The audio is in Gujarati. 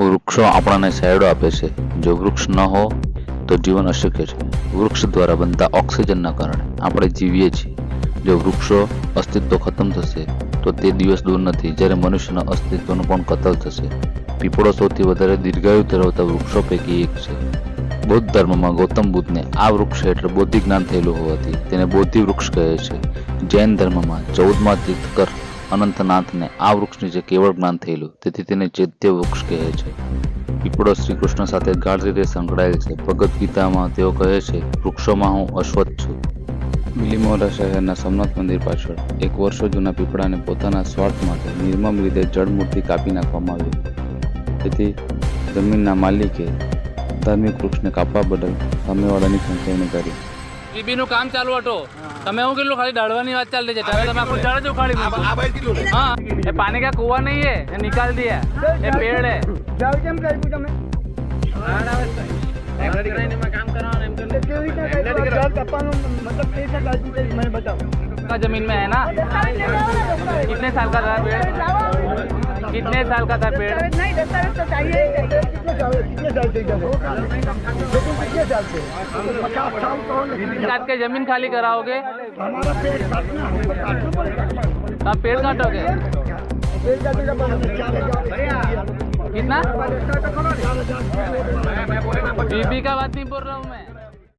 વૃક્ષો આપણને છાંયડો આપે છે. જો વૃક્ષ ન હો, તો જીવન અશક્ય છે. વૃક્ષ દ્વારા બનતા ઓક્સિજનના કારણે આપણે જીવીએ છીએ. જો વૃક્ષો અસ્તિત્વ ખતમ થશે, તો તે દિવસ દૂર નથી. જ્યારે મનુષ્યના અસ્તિત્વનું પણ કતલ થશે. પીપળો સૌથી વધારે દીર્ઘાયુ ધરાવતા વૃક્ષો પૈકી એક છે. બૌદ્ધ ધર્મમાં ગૌતમ બુદ્ધને આ વૃક્ષ હેઠળ બૌદ્ધિક જ્ઞાન થયેલું હોવાથી તેને બોધિ વૃક્ષ કહે છે. જૈન ધર્મમાં ચૌદમાં તીર્થકર અનંતનાથને આ વૃક્ષની જે કેવળ જ્ઞાન થયેલું, તેથી તેને ચૈત્ય વૃક્ષ કહે છે. પીપળો શ્રી કૃષ્ણ સાથે ગાઢ રીતે સંકળાયેલ છે. ભગવદ્ ગીતામાં તેઓ કહે છે, વૃક્ષોમાં હું અશ્વત્થ છું. બિલીમોરા શહેરના સોમનાથ મંદિર પાછળ એક વર્ષો જૂના પીપળાને પોતાના સ્વાર્થ માટે નિર્મમ રીતે જળમૂર્તિ કાપી નાખવામાં આવી તેથી જમીનના માલિકે ધાર્મિક વૃક્ષને કાપવા બદલ સામેવાળાની સંકલની કરી જીબી નું કામ ચાલુ હતું તમે હું કેટલું ખાલી દાડવાની વાત ચાલતી છે ત્યારે તમે આખું જળ જ ઉખાડી મૂક્યું. હા એ પાણી કા કુવા નહીં है ये निकाल दिया ये पेड़ है જાવ કેમ કર્યું તમે કામ કરવાનું એમ એટલે કેવી રીતે કર્યું? જાવ કપાનું મતલબ કઈ રીતે કાઢી છે? મને બતાવો का जमीन में है ना कितने साल का था पेड़ कितने साल का था पेड़? नहीं दस्तावेज़ तो चाहिए कितने साल से हो? कितने साल से पचास साल तो। काट के ज़मीन खाली कराओगे? हमारा पेड़ काटना पेड़ काटोगे? पेड़ कितना? बीबी का बात नहीं बोल रहा हूँ।